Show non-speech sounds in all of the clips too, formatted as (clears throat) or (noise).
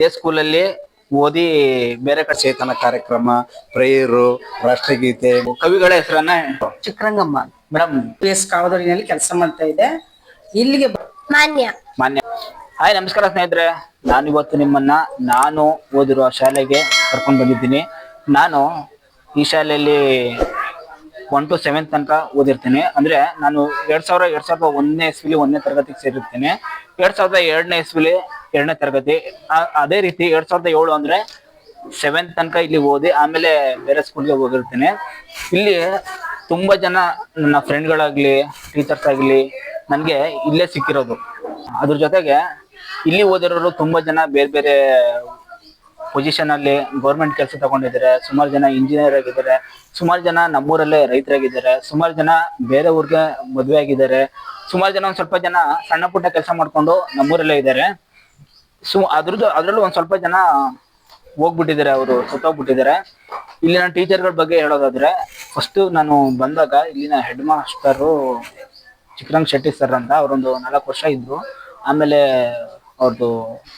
ಇದೇ ಸ್ಕೂಲಲ್ಲಿ ಓದಿ ಬೇರೆ ಕಡೆ ಚೇತನ ಕಾರ್ಯಕ್ರಮ ಪ್ರೇಯರು ರಾಷ್ಟ್ರಗೀತೆ ಕವಿಗಳ ಹೆಸರನ್ನ ಚಿಕ್ಕರಂಗಮ್ಮ ಮೇಡಮ್ ಪಿ ಎಸ್ ಕಾವದೂರಿನಲ್ಲಿ ಕೆಲಸ ಮಾಡ್ತಾ ಇದೆ. ಇಲ್ಲಿಗೆ ಮಾನ್ಯ. ಮಾನ್ಯ. ಹಾಯ್ ನಮಸ್ಕಾರ ಸ್ನೇಹಿತರೆ. ನಾನು ಇವತ್ತು ನಿಮ್ಮನ್ನ ನಾನು ಓದಿರುವ ಶಾಲೆಗೆ ಕರ್ಕೊಂಡು ಬಂದಿದ್ದೀನಿ. ನಾನು ಈ ಶಾಲೆಯಲ್ಲಿ ಒನ್ ಟು ಸೆವೆಂತ್ ತನಕ ಓದಿರ್ತೀನಿ. ಅಂದ್ರೆ ನಾನು ಎರಡ್ ಸಾವಿರ ಎರಡ್ ಸಾವಿರದ ಒಂದನೇ ಇಸ್ವಿಲಿ ಒಂದನೇ ತರಗತಿಗೆ ಸೇರಿರ್ತೀನಿ. ಎರಡ್ ಸಾವಿರದ ಎರಡನೇ ಇಸ್ವಿಲಿ ಎರಡನೇ ತರಗತಿ. ಅದೇ ರೀತಿ ಎರಡ್ ಸಾವಿರದ ಏಳು ಅಂದ್ರೆ ಸೆವೆಂತ್ ತನಕ ಇಲ್ಲಿ ಓದಿ ಆಮೇಲೆ ಬೇರೆ ಸ್ಕೂಲ್ಗೆ ಹೋಗಿರ್ತೀನಿ. ಇಲ್ಲಿ ತುಂಬಾ ಜನ ನನ್ನ ಫ್ರೆಂಡ್ಗಳಾಗ್ಲಿ ಟೀಚರ್ಸ್ ಆಗ್ಲಿ ನನಗೆ ಇಲ್ಲೇ ಸಿಕ್ಕಿರೋದು. ಅದ್ರ ಜೊತೆಗೆ ಇಲ್ಲಿ ಓದಿರೋರು ತುಂಬಾ ಜನ ಬೇರೆ ಬೇರೆ ಪೊಸಿಷನ್ ಅಲ್ಲಿ ಗೌರ್ಮೆಂಟ್ ಕೆಲಸ ತಗೊಂಡಿದ್ದಾರೆ. ಸುಮಾರು ಜನ ಇಂಜಿನಿಯರ್ ಆಗಿದ್ದಾರೆ. ಸುಮಾರು ಜನ ನಮ್ಮೂರಲ್ಲೇ ರೈತರಾಗಿದ್ದಾರೆ. ಸುಮಾರು ಜನ ಬೇರೆ ಊರಿಗೆ ಮದುವೆ ಆಗಿದ್ದಾರೆ. ಸುಮಾರು ಜನ ಒಂದ್ ಸ್ವಲ್ಪ ಜನ ಸಣ್ಣ ಪುಟ್ಟ ಕೆಲಸ ಮಾಡ್ಕೊಂಡು ನಮ್ಮೂರಲ್ಲೇ ಇದ್ದಾರೆ. ಸು ಅದ್ರದ್ದು, ಅದ್ರಲ್ಲೂ ಒಂದ್ ಸ್ವಲ್ಪ ಜನ ಹೋಗ್ಬಿಟ್ಟಿದ್ದಾರೆ ಅವರು, ಸತ್ತೋಗ್ಬಿಟ್ಟಿದ್ದಾರೆ. ಇಲ್ಲಿನ ಟೀಚರ್ಗಳ ಬಗ್ಗೆ ಹೇಳೋದಾದ್ರೆ ಫಸ್ಟ್ ನಾನು ಬಂದಾಗ ಇಲ್ಲಿನ head master Chikkarang Shetty sir ಅಂತ, ಅವರೊಂದು ನಾಲ್ಕು ವರ್ಷ ಇದ್ರು. ಆಮೇಲೆ ಅವ್ರದ್ದು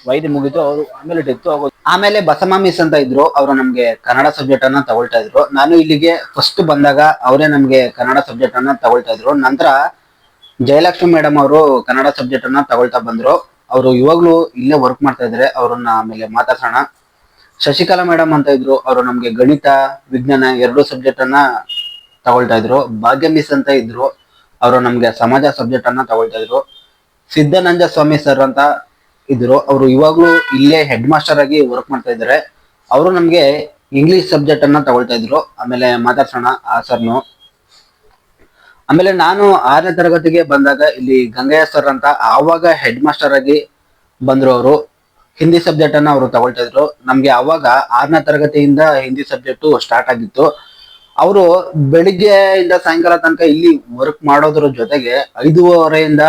ವೈದ್ಯ ಮುಗಿತು ಅವರು ಆಮೇಲೆ ಡೆತ್ ಆಗೋದು. ಆಮೇಲೆ ಬಸಮ್ಮ ಮಿಸ್ ಅಂತ ಇದ್ರು, ಅವರು ನಮ್ಗೆ ಕನ್ನಡ ಸಬ್ಜೆಕ್ಟ್ ಅನ್ನ ತಗೊಳ್ತಾ ಇದ್ರು. ನಾನು ಇಲ್ಲಿಗೆ ಫಸ್ಟ್ ಬಂದಾಗ ಅವರೇ ನಮ್ಗೆ ಕನ್ನಡ ಸಬ್ಜೆಕ್ಟ್ ಅನ್ನ ತಗೊಳ್ತಾ ಇದ್ರು. ನಂತರ ಜಯಲಕ್ಷ್ಮಿ ಮೇಡಮ್ ಅವರು ಕನ್ನಡ ಸಬ್ಜೆಕ್ಟ್ ಅನ್ನ ತಗೊಳ್ತಾ ಬಂದ್ರು. ಅವರು ಇವಾಗ್ಲೂ ಇಲ್ಲೇ ವರ್ಕ್ ಮಾಡ್ತಾ ಇದ್ದಾರೆ ಅವ್ರನ್ನ ಆಮೇಲೆ ಮಾತಾಡ್ಸೋಣ. ಶಶಿಕಲಾ ಮೇಡಮ್ ಅಂತ ಇದ್ರು, ಅವರು ನಮ್ಗೆ ಗಣಿತ, ವಿಜ್ಞಾನ ಎರಡು ಸಬ್ಜೆಕ್ಟ್ ಅನ್ನ ತಗೊಳ್ತಾ ಇದ್ರು. ಭಾಗ್ಯ ಮಿಸ್ ಅಂತ ಇದ್ರು, ಅವರು ನಮ್ಗೆ ಸಮಾಜ ಸಬ್ಜೆಕ್ಟ್ ಅನ್ನ ತಗೊಳ್ತಾ ಇದ್ರು. ಸಿದ್ದನಂಜ ಸ್ವಾಮಿ ಸರ್ ಅಂತ ಇದ್ರು, ಅವರು ಇವಾಗ್ಲೂ ಇಲ್ಲೇ ಹೆಡ್ ಮಾಸ್ಟರ್ ಆಗಿ ವರ್ಕ್ ಮಾಡ್ತಾ ಇದ್ದಾರೆ ಅವರು ನಮ್ಗೆ ಇಂಗ್ಲಿಷ್ ಸಬ್ಜೆಕ್ಟ್ ಅನ್ನ ತಗೊಳ್ತಾ ಇದ್ರು. ಆಮೇಲೆ ಮಾತಾಡ್ಸೋಣ ಆ ಸರ್ನು ಆಮೇಲೆ ನಾನು ಆರನೇ ತರಗತಿಗೆ ಬಂದಾಗ ಇಲ್ಲಿ ಗಂಗಯ್ಯ ಸರ್ ಅಂತ ಆವಾಗ ಹೆಡ್ ಮಾಸ್ಟರ್ ಆಗಿ ಬಂದ್ರು ಅವರು ಹಿಂದಿ ಸಬ್ಜೆಕ್ಟ್ ಅನ್ನ ಅವರು ತಗೊಳ್ತಾ ಇದ್ರು. ನಮ್ಗೆ ಆವಾಗ ಆರನೇ ತರಗತಿಯಿಂದ ಹಿಂದಿ ಸಬ್ಜೆಕ್ಟ್ ಸ್ಟಾರ್ಟ್ ಆಗಿತ್ತು. ಅವರು ಬೆಳಿಗ್ಗೆಯಿಂದ ಸಾಯಂಕಾಲ ತನಕ ಇಲ್ಲಿ ವರ್ಕ್ ಮಾಡೋದ್ರ ಜೊತೆಗೆ ಐದೂವರೆಯಿಂದ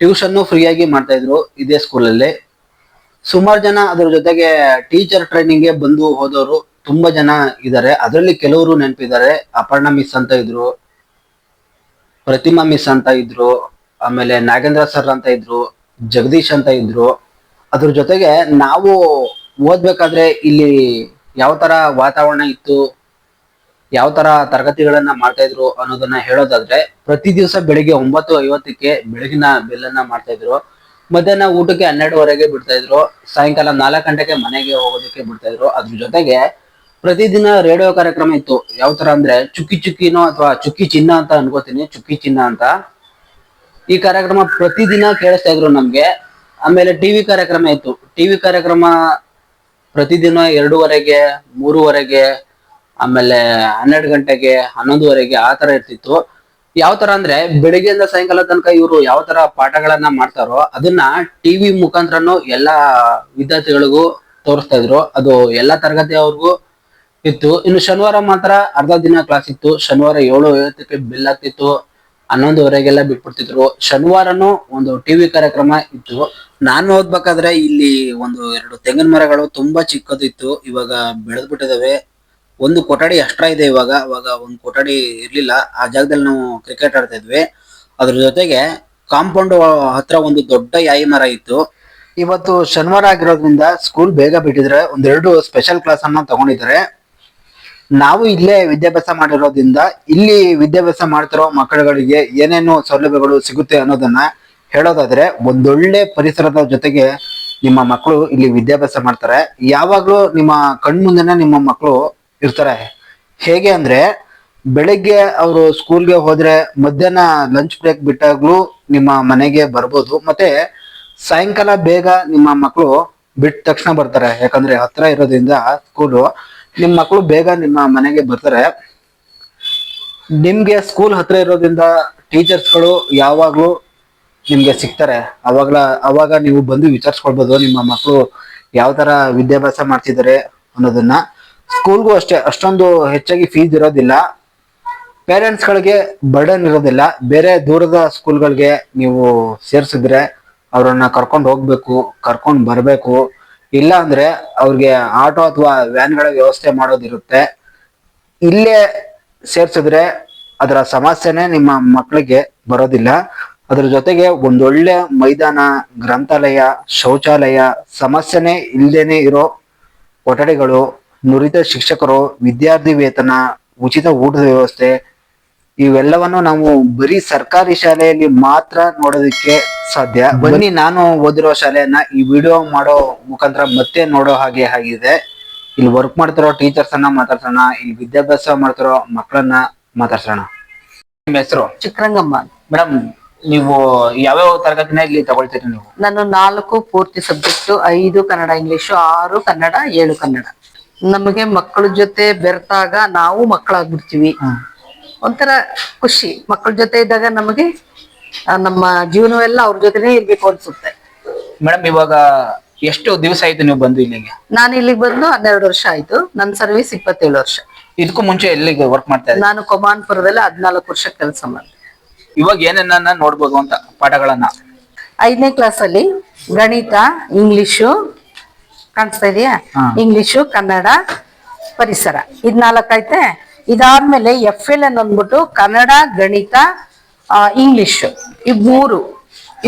ಟ್ಯೂಷನ್ನು ಫ್ರೀಯಾಗಿ ಮಾಡ್ತಾ ಇದ್ರು ಇದೇ ಸ್ಕೂಲಲ್ಲಿ ಸುಮಾರು ಜನ ಅದ್ರ ಜೊತೆಗೆ ಟೀಚರ್ ಟ್ರೈನಿಂಗ್ಗೆ ಬಂದು ಹೋದವರು ತುಂಬಾ ಜನ ಇದ್ದಾರೆ ಅದರಲ್ಲಿ ಕೆಲವರು ನೆನಪಿದ್ದಾರೆ. ಅಪರ್ಣ ಮಿಸ್ ಅಂತ ಇದ್ರು. ಪ್ರತಿಮಾ ಮಿಸ್ ಅಂತ ಇದ್ರು, ಆಮೇಲೆ ನಾಗೇಂದ್ರ ಸರ್ ಅಂತ ಇದ್ರು, ಜಗದೀಶ್ ಅಂತ ಇದ್ರು, ಅದ್ರ ಜೊತೆಗೆ ನಾವು ಓದ್ಬೇಕಾದ್ರೆ ಇಲ್ಲಿ ಯಾವ ತರ ವಾತಾವರಣ ಇತ್ತು, ಯಾವ ತರ ತರಗತಿಗಳನ್ನ ಮಾಡ್ತಾ ಇದ್ರು ಅನ್ನೋದನ್ನ ಹೇಳೋದಾದ್ರೆ, ಪ್ರತಿ ದಿವಸ ಬೆಳಿಗ್ಗೆ ಒಂಬತ್ತು ಐವತ್ತಕ್ಕೆ ಬೆಳಗಿನ ಬೆಲ್ಲನ್ನ ಮಾಡ್ತಾ ಇದ್ರು, ಮಧ್ಯಾಹ್ನ ಊಟಕ್ಕೆ ಹನ್ನೆರಡುವರೆಗೆ ಬಿಡ್ತಾ ಇದ್ರು, ಸಾಯಂಕಾಲ ನಾಲ್ಕು ಗಂಟೆಗೆ ಮನೆಗೆ ಹೋಗೋದಕ್ಕೆ ಬಿಡ್ತಾ ಇದ್ರು, ಅದ್ರ ಜೊತೆಗೆ ಪ್ರತಿದಿನ ರೇಡಿಯೋ ಕಾರ್ಯಕ್ರಮ ಇತ್ತು. ಯಾವ ತರ ಅಂದ್ರೆ ಚುಕ್ಕಿ ಚುಕ್ಕಿನೋ ಅಥವಾ ಚುಕ್ಕಿ ಚಿನ್ನ ಅಂತ ಅನ್ಕೋತೀನಿ, ಚುಕ್ಕಿ ಚಿನ್ನ ಅಂತ. ಈ ಕಾರ್ಯಕ್ರಮ ಪ್ರತಿದಿನ ಕೇಳಿಸ್ತಾ ಇದ್ರು ನಮ್ಗೆ. ಆಮೇಲೆ ಟಿವಿ ಕಾರ್ಯಕ್ರಮ ಇತ್ತು. ಟಿವಿ ಕಾರ್ಯಕ್ರಮ ಪ್ರತಿದಿನ ಎರಡೂವರೆಗೆ, ಮೂರುವರೆಗೆ, ಆಮೇಲೆ ಹನ್ನೆರಡು ಗಂಟೆಗೆ, ಹನ್ನೊಂದುವರೆಗೆ ಆ ತರ ಇರ್ತಿತ್ತು. ಯಾವ ತರ ಅಂದ್ರೆ ಬೆಳಿಗ್ಗೆಯಿಂದ ಸಾಯಂಕಾಲ ತನಕ ಇವರು ಯಾವ ತರ ಪಾಠಗಳನ್ನ ಮಾಡ್ತಾರೋ ಅದನ್ನ ಟಿವಿ ಮುಖಾಂತರನು ಎಲ್ಲಾ ವಿದ್ಯಾರ್ಥಿಗಳಿಗೂ ತೋರಿಸ್ತಾ ಇದ್ರು. ಅದು ಎಲ್ಲಾ ತರಗತಿಯವ್ರಿಗೂ ಇತ್ತು. ಇನ್ನು ಶನಿವಾರ ಮಾತ್ರ ಅರ್ಧ ದಿನ ಕ್ಲಾಸ್ ಇತ್ತು. ಶನಿವಾರ ಏಳು ಐವತ್ತಕ್ಕೆ ಬಿಲ್ ಆಗ್ತಿತ್ತು. ಹನ್ನೊಂದುವರೆಗೆಲ್ಲ ಬಿಟ್ಬಿಡ್ತಿದ್ರು. ಶನಿವಾರನೂ ಒಂದು ಟಿವಿ ಕಾರ್ಯಕ್ರಮ ಇತ್ತು. ನಾನು ಓದ್ಬೇಕಾದ್ರೆ ಇಲ್ಲಿ ಒಂದು ಎರಡು ತೆಂಗಿನ ಮರಗಳು ತುಂಬಾ ಚಿಕ್ಕದಿತ್ತು ಇವಾಗ ಬೆಳೆದ್ ಬಿಟ್ಟಿದಾವೆ ಒಂದು ಕೊಠಡಿ ಅಷ್ಟ ಇದೆ ಇವಾಗ. ಇವಾಗ ಒಂದು ಕೊಠಡಿ ಇರ್ಲಿಲ್ಲ. ಆ ಜಾಗದಲ್ಲಿ ನಾವು ಕ್ರಿಕೆಟ್ ಆಡ್ತಾ ಇದ್ವಿ. ಅದ್ರ ಜೊತೆಗೆ ಕಾಂಪೌಂಡ್ ಹತ್ರ ಒಂದು ದೊಡ್ಡ ಯಾಯಿ ಮರ ಇತ್ತು. ಇವತ್ತು ಶನಿವಾರ ಆಗಿರೋದ್ರಿಂದ ಸ್ಕೂಲ್ ಬೇಗ ಬಿಟ್ಟಿದ್ರೆ ಒಂದೆರಡು ಸ್ಪೆಷಲ್ ಕ್ಲಾಸ್ ಅನ್ನ ತಗೊಂಡಿದ್ದಾರೆ. ನಾವು ಇಲ್ಲೇ ವಿದ್ಯಾಭ್ಯಾಸ ಮಾಡಿರೋದ್ರಿಂದ ಇಲ್ಲಿ ವಿದ್ಯಾಭ್ಯಾಸ ಮಾಡ್ತಿರೋ ಮಕ್ಕಳುಗಳಿಗೆ ಏನೇನು ಸೌಲಭ್ಯಗಳು ಸಿಗುತ್ತೆ ಅನ್ನೋದನ್ನ ಹೇಳೋದಾದ್ರೆ ಒಂದೊಳ್ಳೆ ಪರಿಸರದ ಜೊತೆಗೆ ನಿಮ್ಮ ಮಕ್ಕಳು ಇಲ್ಲಿ ವಿದ್ಯಾಭ್ಯಾಸ ಮಾಡ್ತಾರೆ. ಯಾವಾಗಲೂ ನಿಮ್ಮ ಕಣ್ಮುಂದೆನೆ ನಿಮ್ಮ ಮಕ್ಕಳು ಇರ್ತಾರೆ. ಹೇಗೆ ಅಂದ್ರೆ ಬೆಳಿಗ್ಗೆ ಅವರು ಸ್ಕೂಲ್ಗೆ ಹೋದ್ರೆ ಮಧ್ಯಾಹ್ನ ಲಂಚ್ ಬ್ರೇಕ್ ಬಿಟ್ಟಾಗ್ಲೂ ನಿಮ್ಮ ಮನೆಗೆ ಬರ್ಬೋದು. ಮತ್ತೆ ಸಾಯಂಕಾಲ ಬೇಗ ನಿಮ್ಮ ಮಕ್ಕಳು ಬಿಟ್ಟ ತಕ್ಷಣ ಬರ್ತಾರೆ. ಯಾಕಂದ್ರೆ ಹತ್ರ ಇರೋದ್ರಿಂದ ಸ್ಕೂಲು ನಿಮ್ ಮಕ್ಕಳು ಬೇಗ ನಿಮ್ಮ ಮನೆಗೆ ಬರ್ತಾರೆ. ನಿಮ್ಗೆ ಸ್ಕೂಲ್ ಹತ್ರ ಇರೋದ್ರಿಂದ ಟೀಚರ್ಸ್ಗಳು ಯಾವಾಗ್ಲೂ ನಿಮ್ಗೆ ಸಿಗ್ತಾರೆ. ಅವಾಗ್ಲ, ಅವಾಗ ನೀವು ಬಂದು ವಿಚಾರಿಸ್ಕೊಳ್ಬೋದು ನಿಮ್ಮ ಮಕ್ಕಳು ಯಾವ ತರ ವಿದ್ಯಾಭ್ಯಾಸ ಮಾಡ್ತಿದ್ದಾರೆ ಅನ್ನೋದನ್ನ. ಸ್ಕೂಲ್ಗೂ ಅಷ್ಟೇ, ಅಷ್ಟೊಂದು ಹೆಚ್ಚಾಗಿ ಫೀಸ್ ಇರೋದಿಲ್ಲ. ಪೇರೆಂಟ್ಸ್ ಗಳಿಗೆ ಬರ್ಡನ್ ಇರೋದಿಲ್ಲ. ಬೇರೆ ದೂರದ ಸ್ಕೂಲ್ಗಳಿಗೆ ನೀವು ಸೇರಿಸಿದ್ರೆ ಅವರನ್ನ ಕರ್ಕೊಂಡು ಹೋಗ್ಬೇಕು, ಕರ್ಕೊಂಡು ಬರ್ಬೇಕು. ಇಲ್ಲ ಅಂದ್ರೆ ಅವ್ರಿಗೆ ಆಟೋ ಅಥವಾ ವ್ಯಾನ್ಗಳ ವ್ಯವಸ್ಥೆ ಮಾಡೋದಿರುತ್ತೆ. ಇಲ್ಲೇ ಸೇರ್ಸಿದ್ರೆ ಅದರ ಸಮಸ್ಯೆನೆ ನಿಮ್ಮ ಮಕ್ಕಳಿಗೆ ಬರೋದಿಲ್ಲ. ಅದ್ರ ಜೊತೆಗೆ ಒಂದೊಳ್ಳೆ ಮೈದಾನ, ಗ್ರಂಥಾಲಯ, ಶೌಚಾಲಯ ಸಮಸ್ಯೆನೇ ಇಲ್ಲದೇನೆ ಇರೋ ಕೊಠಡಿಗಳು, ನುರಿತ ಶಿಕ್ಷಕರು, ವಿದ್ಯಾರ್ಥಿ ವೇತನ, ಉಚಿತ ಊಟದ ವ್ಯವಸ್ಥೆ ಇವೆಲ್ಲವನ್ನು ನಾವು ಬರೀ ಸರ್ಕಾರಿ ಶಾಲೆಯಲ್ಲಿ ಮಾತ್ರ ನೋಡೋದಕ್ಕೆ ಸಾಧ್ಯ. ಬನ್ನಿ ನಾನು ಓದಿರೋ ಶಾಲೆಯನ್ನ ಈ ವಿಡಿಯೋ ಮಾಡೋ ಮುಖಾಂತರ ಮತ್ತೆ ನೋಡೋ ಹಾಗೆ ಆಗಿದೆ. ಇಲ್ಲಿ ವರ್ಕ್ ಮಾಡ್ತಿರೋ ಟೀಚರ್ಸ್ ಅನ್ನ ಮಾತಾಡ್ಸೋಣ ಇಲ್ಲಿ ವಿದ್ಯಾಭ್ಯಾಸ ಮಾಡ್ತಿರೋ ಮಕ್ಕಳನ್ನ ಮಾತಾಡ್ಸೋಣ. ನಿಮ್ಮ ಹೆಸರು? ಚಿಕ್ಕರಂಗಮ್ಮ ಮೇಡಮ್ ನೀವು ಯಾವ್ಯಾವ ತರಗತಿನ ಇಲ್ಲಿ ತಗೊಳ್ತೀರಿ ನೀವು? ನಾನು ನಾಲ್ಕು ಪೂರ್ತಿ ಸಬ್ಜೆಕ್ಟ್ ಐದು ಕನ್ನಡ ಇಂಗ್ಲಿಷು ಆರು ಕನ್ನಡ ಏಳು ಕನ್ನಡ. ನಮಗೆ ಮಕ್ಕಳ ಜೊತೆ ಬೆರೆತಾಗ ನಾವು ಮಕ್ಕಳಾಗ್ಬಿಡ್ತೀವಿ. ಒಂಥರ ಖುಷಿ. ಮಕ್ಕಳ ಜೊತೆ ಇದ್ದಾಗ ನಮಗೆ ನಮ್ಮ ಜೀವನವೆಲ್ಲ ಅವ್ರ ಜೊತೆನೇ ಇರ್ಬೇಕು ಅನ್ಸುತ್ತೆ. ಮೇಡಮ್ ಇವಾಗ ಎಷ್ಟು ದಿವಸ ಆಯ್ತು ನೀವು ಬಂದು ಇಲ್ಲಿಗೆ? ನಾನು ಇಲ್ಲಿಗೆ ಬಂದು ಹನ್ನೆರಡು ವರ್ಷ ಆಯ್ತು. ನನ್ನ ಸರ್ವಿಸ್ ಇಪ್ಪತ್ತೇಳು ವರ್ಷ. ಇದಕ್ಕೂ ಮುಂಚೆ ಎಲ್ಲಿಗೆ ವರ್ಕ್ ಮಾಡ್ತಾ ಇದ್ದೆ ನಾನು ಕೊಮಾನ್ಪುರದಲ್ಲಿ ಹದಿನಾಲ್ಕು ವರ್ಷ ಕೆಲಸ ಮಾಡಿದೆ. ಇವಾಗ ಏನನ್ನ ನೋಡ್ಬೋದು ಅಂತ ಪಾಠಗಳನ್ನ? ಐದನೇ ಕ್ಲಾಸಲ್ಲಿ ಗಣಿತ ಇಂಗ್ಲಿಷು ಕಾಣಿಸ್ತಾ ಇದೆಯಾ? ಇಂಗ್ಲಿಷು ಕನ್ನಡ ಪರಿಸರ. ಇದ್ ನಾಲ್ಕೈತೆ ಇದಾದ್ಮೇಲೆ ಎಫ್ ಎಲ್ ಎನ್ ಅಂದ್ಬಿಟ್ಟು ಕನ್ನಡ ಗಣಿತ ಇಂಗ್ಲಿಷ್ ಈ ಮೂರು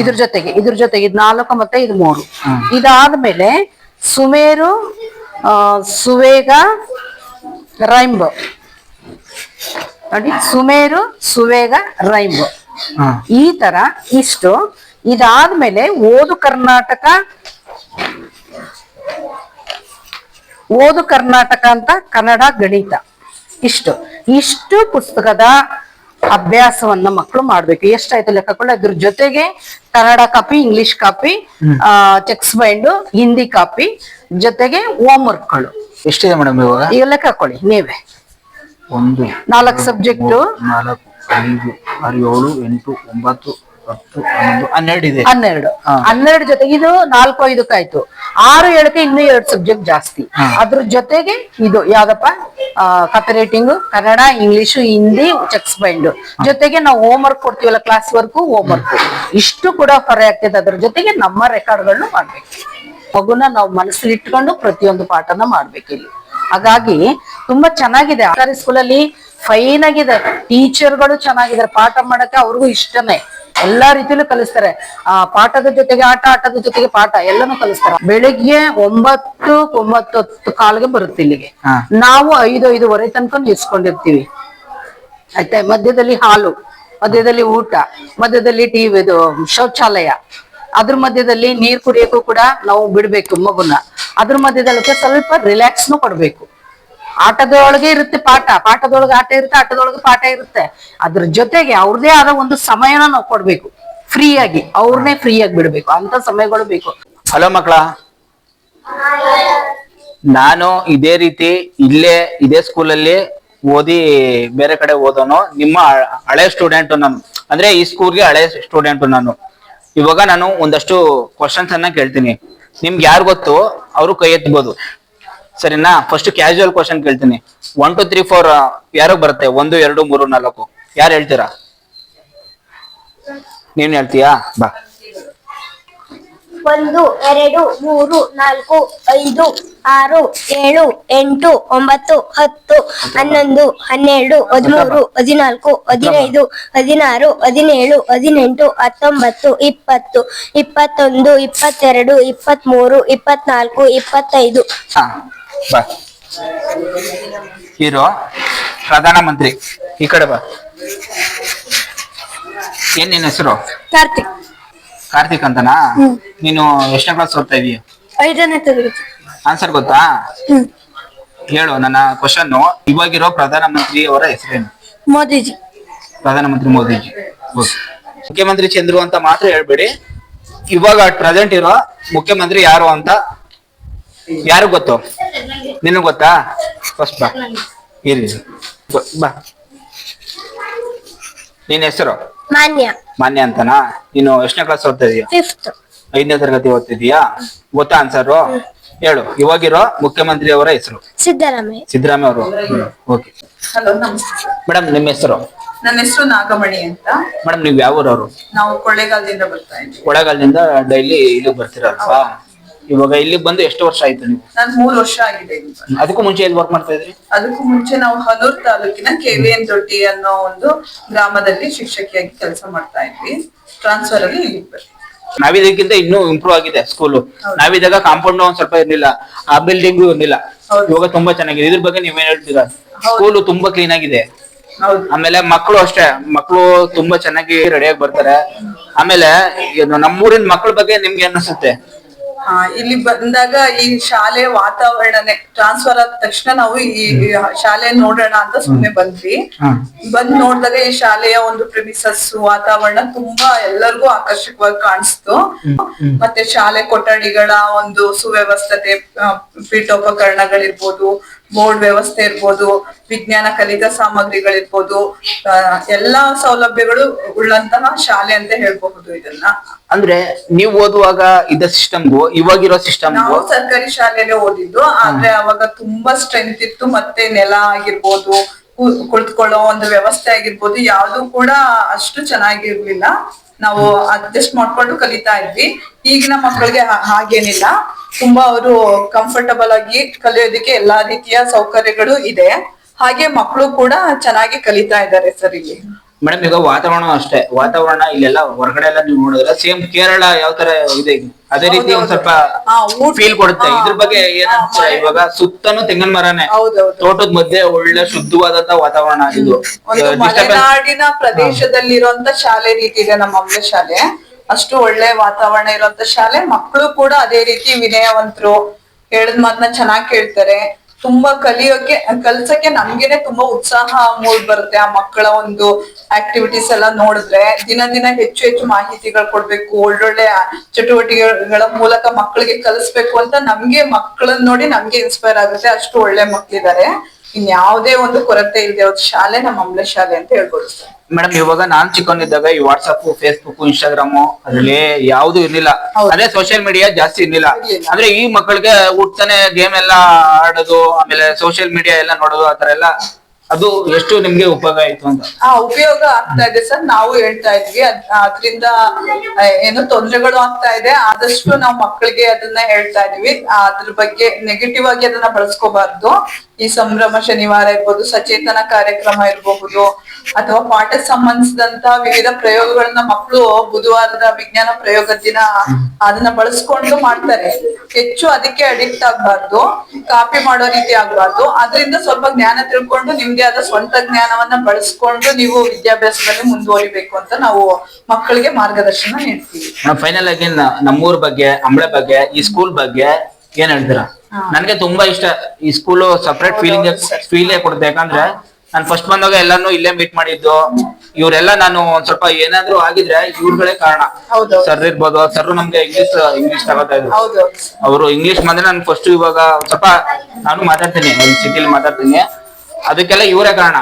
ಇದ್ರ ಜೊತೆಗೆ ಇದ್ರ ಜೊತೆಗೆ ಇದ್ ನಾಲ್ಕು ಮತ್ತೆ ಇದು ಮೂರು. ಇದಾದ್ಮೇಲೆ ಸುಮೇರು ಸುವೇಗ ರೈಂಬ್. ನೋಡಿ ಸುಮೇರು ಸುವೇಗ ರೈಂಬ್. ಈ ತರ ಇಷ್ಟು. ಇದಾದ್ಮೇಲೆ ಓದು ಕರ್ನಾಟಕ. ಓದು ಕರ್ನಾಟಕ ಅಂತ ಕನ್ನಡ ಗಣಿತ. ಇಷ್ಟು. ಇಷ್ಟು ಪುಸ್ತಕದ ಅಭ್ಯಾಸವನ್ನ ಮಕ್ಕಳು ಮಾಡ್ಬೇಕು. ಎಷ್ಟಾಯ್ತು ಲೆಕ್ಕಕೊಳ್ಳಿ ಅದ್ರ ಜೊತೆಗೆ Kannada copy English copy text bind Hindi copy ಜೊತೆಗೆ ಹೋಮ್ ವರ್ಕ್ಗಳು ಎಷ್ಟಿದೆ ಮೇಡಮ್ ಇವಾಗ? ಈಗ ಲೆಕ್ಕಕೊಳ್ಳಿ ನೀವೇ. ಒಂದು ನಾಲ್ಕು ಸಬ್ಜೆಕ್ಟು ನಾಲ್ಕು ಐದು ಆರು ಏಳು ಎಂಟು ಒಂಬತ್ತು ಹತ್ತು ಹನ್ನೊಂದು ಹನ್ನೆರಡು ಇದೆ. ಹನ್ನೆರಡು. ಹನ್ನೆರಡು ಜೊತೆಗೆ ಇದು ನಾಲ್ಕು ಐದಕ್ಕಾಯ್ತು ಆರು ಏಳಕ್ಕೆ ಇನ್ನೂ ಎರಡು ಸಬ್ಜೆಕ್ಟ್ ಜಾಸ್ತಿ. ಅದ್ರ ಜೊತೆಗೆ ಇದು ಯಾವ್ದಪ್ಪ? ಕತೆ reading Kannada English Hindi checks bind ಜೊತೆಗೆ ನಾವು ಹೋಮ್ ವರ್ಕ್ ಕೊಡ್ತೀವಲ್ಲ ಕ್ಲಾಸ್ ವರ್ಕ್ ಹೋಮ್ ವರ್ಕ್ ಇಷ್ಟು ಕೂಡ ಹೊರೆ ಆಗ್ತದೆ. ಅದ್ರ ಜೊತೆಗೆ ನಮ್ಮ ರೆಕಾರ್ಡ್ಗಳನ್ನ ಮಾಡ್ಬೇಕು. ಮಗುನ ನಾವು ಮನಸ್ಸಲ್ಲಿ ಇಟ್ಕೊಂಡು ಪ್ರತಿಯೊಂದು ಪಾಠನ ಮಾಡ್ಬೇಕು ಇಲ್ಲಿ. ಹಾಗಾಗಿ ತುಂಬಾ ಚೆನ್ನಾಗಿದೆ. ಸರ್ಕಾರಿ ಸ್ಕೂಲಲ್ಲಿ ಫೈನ್ ಆಗಿದೆ. ಟೀಚರ್ಗಳು ಚೆನ್ನಾಗಿದ್ದಾರೆ. ಪಾಠ ಮಾಡಕ್ಕೆ ಅವ್ರಿಗೂ ಇಷ್ಟನೇ. ಎಲ್ಲಾ ರೀತಿಯಲ್ಲೂ ಕಲಿಸ್ತಾರೆ. ಆ ಪಾಠದ ಜೊತೆಗೆ ಆಟ ಆಟದ ಜೊತೆಗೆ ಪಾಠ ಎಲ್ಲಾನು ಕಲಿಸ್ತಾರೆ. ಬೆಳಿಗ್ಗೆ ಒಂಬತ್ತು ಒಂಬತ್ತು ಹತ್ತು ಕಾಲ್ಗೆ ಬರುತ್ತೆ ಇಲ್ಲಿಗೆ. ನಾವು ಐದು ಐದುವರೆ ತನಕ ನಿಲ್ಸ್ಕೊಂಡಿರ್ತೀವಿ. ಆಯ್ತಾ? ಮಧ್ಯದಲ್ಲಿ ಹಾಲು ಮಧ್ಯದಲ್ಲಿ ಊಟ ಮಧ್ಯದಲ್ಲಿ ಟಿವಿ ಇದು ಶೌಚಾಲಯ. ಅದ್ರ ಮಧ್ಯದಲ್ಲಿ ನೀರ್ ಕುಡಿಯೋಕ್ಕೂ ಕೂಡ ನಾವು ಬಿಡ್ಬೇಕು ಮಗುನ. ಅದ್ರ ಮಧ್ಯದಲ್ಲಿ ಸ್ವಲ್ಪ ರಿಲ್ಯಾಕ್ಸ್ನು ಕೊಡ್ಬೇಕು. ಆಟದೊಳಗೆ ಇರುತ್ತೆ ಪಾಠ. ಪಾಠದೊಳಗೆ ಆಟ ಇರುತ್ತೆ, ಆಟದೊಳಗೆ ಪಾಠ ಇರುತ್ತೆ. ಅದ್ರ ಜೊತೆಗೆ ಅವ್ರದೇ ಆದ ಒಂದು ಸಮಯನ ನಾವು ಕೊಡ್ಬೇಕು. ಫ್ರೀ ಆಗಿ, ಅವ್ರನ್ನೇ ಫ್ರೀ ಆಗಿ ಬಿಡ್ಬೇಕು. ಅಂತ ಸಮಯಗಳು ಬೇಕು. ಹಲೋ ಮಕ್ಕಳ. ನಾನು ಇದೇ ರೀತಿ ಇಲ್ಲೇ, ಇದೇ ಸ್ಕೂಲಲ್ಲಿ ಓದಿ ಬೇರೆ ಕಡೆ ಓದೋನು ನಿಮ್ಮ ಹಳೆ ಸ್ಟೂಡೆಂಟ್ ನಾನು ಅಂದ್ರೆ ಈ ಸ್ಕೂಲ್ಗೆ ಹಳೆ ಸ್ಟೂಡೆಂಟ್ ನಾನು. ಇವಾಗ ನಾನು ಒಂದಷ್ಟು ಕ್ವಶನ್ಸ್ ಅನ್ನ ಕೇಳ್ತೀನಿ. ನಿಮ್ಗೆ ಯಾರು ಗೊತ್ತು? ಅವರು ಕೈ ಎತ್ಬೋದು. ಸರಿನಾ? ಫಸ್ಟ್ ಕ್ಯಾಶುವಲ್ ಕ್ವಶನ್ ಕೇಳ್ತೀನಿ. ಒನ್ ಟು ತ್ರೀ ಫೋರ್ ಯಾರು ಬರುತ್ತೆ? ಒಂದು ಎರಡು ಮೂರು ನಾಲ್ಕು. ಯಾರು ಹೇಳ್ತೀರಾ? ನೀನ್ ಹೇಳ್ತೀಯಾ? ಬಾ. ಒಂದು ಎರಡು ಮೂರು ನಾಲ್ಕು ಐದು ಆರು ಏಳು ಎಂಟು ಒಂಬತ್ತು ಹತ್ತು ಹನ್ನೊಂದು ಹನ್ನೆರಡು ಹದಿಮೂರು ಹದಿನಾಲ್ಕು ಹದಿನೈದು ಹದಿನಾರು ಹದಿನೇಳು ಹದಿನೆಂಟು ಹತ್ತೊಂಬತ್ತು ಇಪ್ಪತ್ತು ಇಪ್ಪತ್ತೊಂದು ಇಪ್ಪತ್ತೆರಡು ಇಪ್ಪತ್ಮೂರು ಇಪ್ಪತ್ನಾಲ್ಕು ಇಪ್ಪತ್ತೈದು. ಬಾ. ಹೀರೋ ಪ್ರಧಾನ ಮಂತ್ರಿ ಈ ಕಡೆ ಬಾ. ಏನ್ ನಿನ್ನ ಹೆಸರು? ಕಾರ್ತಿಕ್. ಕಾರ್ತಿಕ್ ಅಂತನಾ? ನೀನು ಎಷ್ಟನೇ ಕ್ಲಾಸ್ ಓದ್ತಾ ಇದೀಯ? ಐದನೇ ತರಗತಿ. ಆನ್ಸರ್ ಗೊತ್ತಾ? ಹೇಳು ನನ್ನ ಕ್ವಶನ್ ಇವಾಗಿರೋ ಪ್ರಧಾನ ಮಂತ್ರಿ ಅವರ ಹೆಸರೇನು? ಮೋದಿಜಿ. ಪ್ರಧಾನ ಮಂತ್ರಿ ಮೋದಿಜಿ. ಮುಖ್ಯಮಂತ್ರಿ ಚಂದ್ರು ಅಂತ ಮಾತ್ರ ಹೇಳ್ಬೇಡಿ. ಇವಾಗ ಪ್ರೆಸೆಂಟ್ ಇರೋ ಮುಖ್ಯಮಂತ್ರಿ ಯಾರು ಅಂತ ಯಾರು ಗೊತ್ತು? ನಿನಗ್ ಗೊತ್ತಾ? ಫಸ್ಟ್ ಬಾ. ಇರಿ. ಬ- ಬಾ ನಿನ್ನ ಹೆಸರು? ಮಾನ್ಯ. ಮಾನ್ಯ ಅಂತನಾ? ನೀನು ಎಷ್ಟನೇ ಕ್ಲಾಸ್ ಓದ್ತಾ ಇದೀಯ? ಫಿಫ್ತ್ ಐದನೇ ತರಗತಿ ಓದ್ತಿದೀಯಾ? ಗೊತ್ತಾ ಆನ್ಸರು ಹೇಳು. ಇವಾಗಿರೋ ಮುಖ್ಯಮಂತ್ರಿ ಅವರ ಹೆಸರು. ಸಿದ್ದರಾಮಯ್ಯ. ಸಿದ್ದರಾಮಯ್ಯ ಅವರು. ಓಕೆ. ಹಲೋ ನಮಸ್ತೆ. ಮೇಡಮ್ ನಿಮ್ಮ ಹೆಸರು? ನನ್ನ ಹೆಸರು ನಾಗಮಣಿ ಅಂತ. ಮೇಡಮ್ ನೀವು ಯಾವ ಊರವರು? ನಾವು ಕೊಳ್ಳೇಗಾಲದಿಂದ ಬರ್ತಾ ಇದ್ದೀವಿ. ಕೊಳ್ಳೇಗಾಲದಿಂದ ಡೈಲಿ ಇಲ್ಲಿಗೆ ಬರ್ತೀರಲ್ವಾ? ಇವಾಗ ಇಲ್ಲಿಗೆ ಬಂದು ಎಷ್ಟು ವರ್ಷ ಆಯ್ತು ನೀವು? ನಾನು ಮೂರು ವರ್ಷ ಆಗಿದೆ ಇಲ್ಲಿ ಬಂದು. ಅದಕ್ಕೂ ಮುಂಚೆ ಎಲ್ಲಿ ವರ್ಕ್ ಮಾಡ್ತಾ ಇದ್ರಿ? ಅದಕ್ಕೂ ಮುಂಚೆ ನಾವು ಹನೂರ್ ತಾಲೂಕಿನ ಕೆವಿಎನ್ ದೊಡ್ಡಿ ಅನ್ನೋ ಒಂದು ಗ್ರಾಮದಲ್ಲಿ ಶಿಕ್ಷಕಿಯಾಗಿ ಕೆಲಸ ಮಾಡ್ತಾ ಇದ್ವಿ. ಟ್ರಾನ್ಸ್ಫರ್ ಅಲ್ಲಿ ಇಲ್ಲಿಗೆ ಬರ್ತೀವಿ ನಾವಿದಕ್ಕಿಂತ ಇನ್ನೂ ಇಂಪ್ರೂವ್ ಆಗಿದೆ ಸ್ಕೂಲು ನಾವಿದ್ದಾಗ ಕಾಂಪೌಂಡ್ ಒಂದ್ ಸ್ವಲ್ಪ ಇರ್ಲಿಲ್ಲ. ಆ ಬಿಲ್ಡಿಂಗು ಇರ್ಲಿಲ್ಲ. ಹೌದು. ಇವಾಗ ತುಂಬಾ ಚೆನ್ನಾಗಿದೆ. ಇದ್ರ ಬಗ್ಗೆ ನೀವೇನ್ ಹೇಳ್ತೀರಾ? ಸ್ಕೂಲು ತುಂಬಾ ಕ್ಲೀನ್ ಆಗಿದೆ. ಹೌದು. ಆಮೇಲೆ ಮಕ್ಕಳು ಅಷ್ಟೇ. ಮಕ್ಕಳು ತುಂಬಾ ಚೆನ್ನಾಗಿ ರೆಡಿಯಾಗಿ ಬರ್ತಾರೆ. ಆಮೇಲೆ ನಮ್ಮೂರಿನ ಮಕ್ಕಳ ಬಗ್ಗೆ ನಿಮ್ಗೆ ಅನ್ನಿಸುತ್ತೆ ಅನ್ಸುತ್ತೆ? ಇಲ್ಲಿ ಬಂದಾಗ ಈ ಶಾಲೆ ವಾತಾವರಣನೆ ಟ್ರಾನ್ಸ್ಫರ್ ಆದ ತಕ್ಷಣ ನಾವು ಈ ಶಾಲೆ ನೋಡೋಣ ಅಂತ ಸುಮ್ನೆ ಬಂದ್ವಿ. ಬಂದ್ ನೋಡಿದಾಗ ಈ ಶಾಲೆಯ ಒಂದು ಪ್ರಿಮಿಸಸ್ ವಾತಾವರಣ ತುಂಬಾ ಎಲ್ಲರಿಗೂ ಆಕರ್ಷಕವಾಗಿ ಕಾಣಿಸ್ತು. ಮತ್ತೆ ಶಾಲೆ ಕೊಠಡಿಗಳ ಒಂದು ಸುವ್ಯವಸ್ಥತೆ ಪೀಠೋಪಕರಣಗಳಿರ್ಬೋದು ಬೋರ್ಡ್ ವ್ಯವಸ್ಥೆ ಇರ್ಬೋದು ವಿಜ್ಞಾನ ಕಲಿತ ಸಾಮಗ್ರಿಗಳಿರ್ಬೋದು ಎಲ್ಲಾ ಸೌಲಭ್ಯಗಳು ಉಳ್ಳಂತಹ ಶಾಲೆ ಅಂತ ಹೇಳ್ಬಹುದು ಇದನ್ನ. ಅಂದ್ರೆ ನೀವು ಓದುವಾಗ ಇದ್ದ ಸಿಸ್ಟಮ್ ಇವಾಗಿರೋ ಸಿಸ್ಟಮ್ ನಾವು ಸರ್ಕಾರಿ ಶಾಲೆಯಲ್ಲಿ ಓದಿದ್ದು ಆದ್ರೆ ಅವಾಗ ತುಂಬಾ ಸ್ಟ್ರೆಂತ್ ಇತ್ತು ಮತ್ತೆ ನೆಲ ಆಗಿರ್ಬೋದು ಕುಳಿತುಕೊಳ್ಳೋ ಒಂದು ವ್ಯವಸ್ಥೆ ಆಗಿರ್ಬೋದು ಯಾವ್ದು ಕೂಡ ಅಷ್ಟು ಚೆನ್ನಾಗಿರ್ಲಿಲ್ಲ. ನಾವು ಅಡ್ಜಸ್ಟ್ ಮಾಡ್ಕೊಂಡು ಕಲಿತಾ ಇದ್ವಿ. ಈಗಿನ ಮಕ್ಕಳಿಗೆ ಹಾಗೇನಿಲ್ಲ. ತುಂಬಾ ಅವರು ಕಂಫರ್ಟಬಲ್ ಆಗಿ ಕಲಿಯೋದಕ್ಕೆ ಎಲ್ಲಾ ರೀತಿಯ ಸೌಕರ್ಯಗಳು ಇದೆ. ಹಾಗೆ ಮಕ್ಕಳು ಕೂಡ ಚೆನ್ನಾಗಿ ಕಲಿತಾ ಇದ್ದಾರೆ ಸರ್ ಇಲ್ಲಿ. ಮೇಡಮ್ ಈಗ ವಾತಾವರಣ ಅಷ್ಟೇ. ವಾತಾವರಣ ಇಲ್ಲೆಲ್ಲ ಹೊರಗಡೆ ಎಲ್ಲ ನೀವು ನೋಡಿದ್ರೆ ಸೇಮ್ ಕೇರಳ ಯಾವ ತರ ಇದೆ? ಅದೇ ರೀತಿ ಒಂದ್ ಸ್ವಲ್ಪ ಫೀಲ್ ಕೊಡುತ್ತೆ. ಇದ್ರ ಬಗ್ಗೆ ಏನಂತ ಇವಾಗ ಸುತ್ತನೂ ತೆಂಗಿನ ಮರನೇ. ತೋಟದ ಮಧ್ಯೆ ಒಳ್ಳೆ ಶುದ್ಧವಾದಂತ ವಾತಾವರಣ ಇದು. ಮಲೆನಾಡಿನ ಪ್ರದೇಶದಲ್ಲಿ ಮಲೆನಾಡಿನ ಪ್ರದೇಶದಲ್ಲಿರುವಂತ ಶಾಲೆ ರೀತಿ ಇದೆ ನಮ್ಮ ಮಗಳ ಶಾಲೆ. ಅಷ್ಟು ಒಳ್ಳೆ ವಾತಾವರಣ ಇರುವಂತ ಶಾಲೆ. ಮಕ್ಕಳು ಕೂಡ ಅದೇ ರೀತಿ ವಿನಯವಂತರು. ಹೇಳಿದ ಮಾತನ್ನ ಚೆನ್ನಾಗಿ ಕೇಳ್ತಾರೆ. ತುಂಬಾ ಕಲಿಯೋಕೆ ಕಲ್ಸಕ್ಕೆ ನಮ್ಗೆನೆ ತುಂಬಾ ಉತ್ಸಾಹ ಮೂಡ್ ಬರುತ್ತೆ. ಆ ಮಕ್ಕಳ ಒಂದು ಆಕ್ಟಿವಿಟೀಸ್ ಎಲ್ಲ ನೋಡಿದ್ರೆ ದಿನ ದಿನ ಹೆಚ್ಚು ಹೆಚ್ಚು ಮಾಹಿತಿಗಳು ಕೊಡ್ಬೇಕು, ಒಳ್ಳೊಳ್ಳೆ ಚಟುವಟಿಕೆಗಳ ಮೂಲಕ ಮಕ್ಕಳಿಗೆ ಕಲಿಸ್ಬೇಕು ಅಂತ ನಮ್ಗೆ ಮಕ್ಕಳನ್ನ ನೋಡಿ ನಮ್ಗೆ ಇನ್ಸ್ಪೈರ್ ಆಗುತ್ತೆ. ಅಷ್ಟು ಒಳ್ಳೆ ಮಕ್ಳಿದ್ದಾರೆ ಇನ್ಯಾವುದೇ ಒಂದು ಕೊರತೆ ಇಲ್ಲದೆ ಅವ್ರ ಶಾಲೆ ನಮ್ಮ ಅಮ್ಲ ಶಾಲೆ ಅಂತ ಹೇಳ್ಬೋದು ಮೇಡಮ್ ಇವಾಗ ನಾನ್ ಚಿಕ್ಕವನಿದ್ದಾಗ ಈ ವಾಟ್ಸ್ಆಪ್ ಫೇಸ್ಬುಕ್ ಇನ್ಸ್ಟಾಗ್ರಾಮ್ ಅದ್ರಲ್ಲಿ ಯಾವ್ದು ಇರ್ಲಿಲ್ಲ. ಅದೇ ಸೋಷಿಯಲ್ ಮೀಡಿಯಾ ಜಾಸ್ತಿ ಇರ್ಲಿಲ್ಲ. ಅಂದ್ರೆ ಈ ಮಕ್ಕಳಿಗೆ ಹುಟ್ತಾನೆ ಗೇಮ್ ಎಲ್ಲ ಆಡೋದು ಆಮೇಲೆ ಸೋಷಿಯಲ್ ಮೀಡಿಯಾ ಎಲ್ಲ ನೋಡೋದು ಆತರ ಎಲ್ಲ ಅದು ಎಷ್ಟು ನಿಮ್ಗೆ ಉಪಯೋಗ ಆಯ್ತು ಅಂತ? ಆ ಉಪಯೋಗ ಆಗ್ತಾ ಇದೆ ಸರ್. ನಾವು ಹೇಳ್ತಾ ಇದ್ವಿ. ಅದ್- ಅದ್ರಿಂದ ಏನು ತೊಂದರೆಗಳು ಆಗ್ತಾ ಇದೆ. ಆದಷ್ಟು ನಾವು ಮಕ್ಕಳಿಗೆ ಅದನ್ನ ಹೇಳ್ತಾ ಇದೀವಿ. ಅದ್ರ ಬಗ್ಗೆ ನೆಗೆಟಿವ್ ಆಗಿ ಅದನ್ನ ಬಳಸ್ಕೋಬಾರ್ದು. ಈ ಸಂಭ್ರಮ ಶನಿವಾರ ಇರ್ಬೋದು ಸಚೇತನ ಕಾರ್ಯಕ್ರಮ ಇರಬಹುದು ಅಥವಾ ಪಾಠ ಸಂಬಂಧಿಸಿದಂತ ವಿವಿಧ ಪ್ರಯೋಗಗಳನ್ನ ಮಕ್ಕಳು ಬುಧವಾರದ ವಿಜ್ಞಾನ ಪ್ರಯೋಗ ದಿನ ಅದನ್ನ ಬಳಸ್ಕೊಂಡು ಮಾಡ್ತಾರೆ. ಹೆಚ್ಚು ಅದಕ್ಕೆ ಅಡಿಕ್ಟ್ ಆಗ್ಬಾರ್ದು ಕಾಪಿ ಮಾಡೋ ರೀತಿ ಆಗ್ಬಾರ್ದು. ಅದರಿಂದ ಸ್ವಲ್ಪ ಜ್ಞಾನ ತಿಳ್ಕೊಂಡು ನಿಮ್ಗೆ ಆದ ಸ್ವಂತ ಜ್ಞಾನವನ್ನ ಬಳಸ್ಕೊಂಡು ನೀವು ವಿದ್ಯಾಭ್ಯಾಸದಲ್ಲಿ ಮುಂದುವರಿಬೇಕು ಅಂತ ನಾವು ಮಕ್ಕಳಿಗೆ ಮಾರ್ಗದರ್ಶನ ನೀಡ್ತೀವಿ. ಫೈನಲ್ ಆಗಿ ನಮ್ಮೂರ್ ಬಗ್ಗೆ ಅಂಬಳೆ ಬಗ್ಗೆ ಈ ಸ್ಕೂಲ್ ಬಗ್ಗೆ ಏನ್ ಹೇಳ್ತೀರಾ? ನನ್ಗೆ ತುಂಬಾ ಇಷ್ಟ. ಈ ಸ್ಕೂಲು ಸಪರೇಟ್ ಫೀಲಿಂಗ್ ಫೀಲೇ ಕೊಡುತ್ತೆ ಯಾಕಂದ್ರೆ ನಾನ್ ಫಸ್ಟ್ ಬಂದಾಗ ಎಲ್ಲಾನು ಇಲ್ಲೇ ಮೀಟ್ ಮಾಡಿದ್ದು. ಇವರೆಲ್ಲ ನಾನು ಒಂದ್ ಸ್ವಲ್ಪ ಏನಾದ್ರು ಆಗಿದ್ರೆ ಇವ್ರುಗಳೇ ಕಾರಣ. ಸರ್ ಇರ್ಬೋದು ಸರ್ ನಮ್ಗೆ ಇಂಗ್ಲಿಷ್ ಇಂಗ್ಲಿಷ್ ತಗೋತಾ ಇದ್ರು. ಹೌದು. ಅವರು ಇಂಗ್ಲಿಷ್ ಬಂದ್ರೆ ನಾನು ಫಸ್ಟ್ ಇವಾಗ ಒಂದ್ ಸ್ವಲ್ಪ ನಾನು ಮಾತಾಡ್ತೀನಿ ಒಂದ್ ಸಿಟಿಲಿ ಮಾತಾಡ್ತೀನಿ. ಅದಕ್ಕೆಲ್ಲ ಇವರೇ ಕಾರಣ.